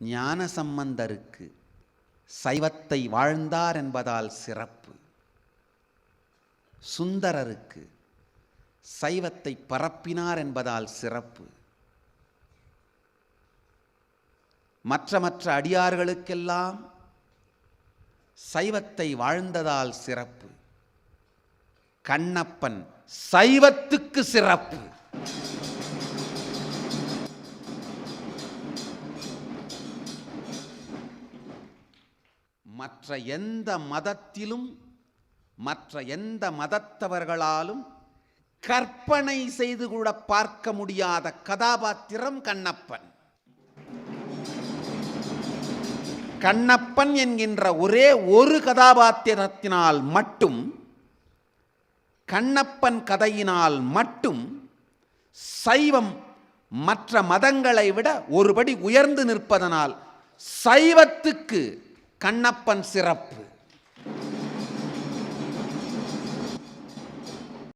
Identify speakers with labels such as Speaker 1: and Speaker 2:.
Speaker 1: ஞான சம்பந்தருக்கு சைவத்தை வாழ்ந்தார் என்பதால் சிறப்பு. சுந்தரருக்கு சைவத்தை பரப்பினார் என்பதால் சிறப்பு. மற்ற மற்ற அடியார்களுக்கெல்லாம் சைவத்தை வாழ்ந்ததால் சிறப்பு. கண்ணப்பன் சைவத்துக்கு சிறப்பு. மற்ற எந்த மதத்திலும் மற்ற எந்த மதத்தவர்களாலும் கற்பனை செய்து கூட பார்க்க முடியாத கதாபாத்திரம் கண்ணப்பன். கண்ணப்பன் என்கின்ற ஒரே ஒரு கதாபாத்திரத்தினால் மட்டும் கண்ணப்பன் கதையினால் மட்டும் சைவம் மற்ற மதங்களை விட ஒருபடி உயர்ந்து நிற்பதனால் சைவத்துக்கு கண்ணப்பன் சிறப்பு.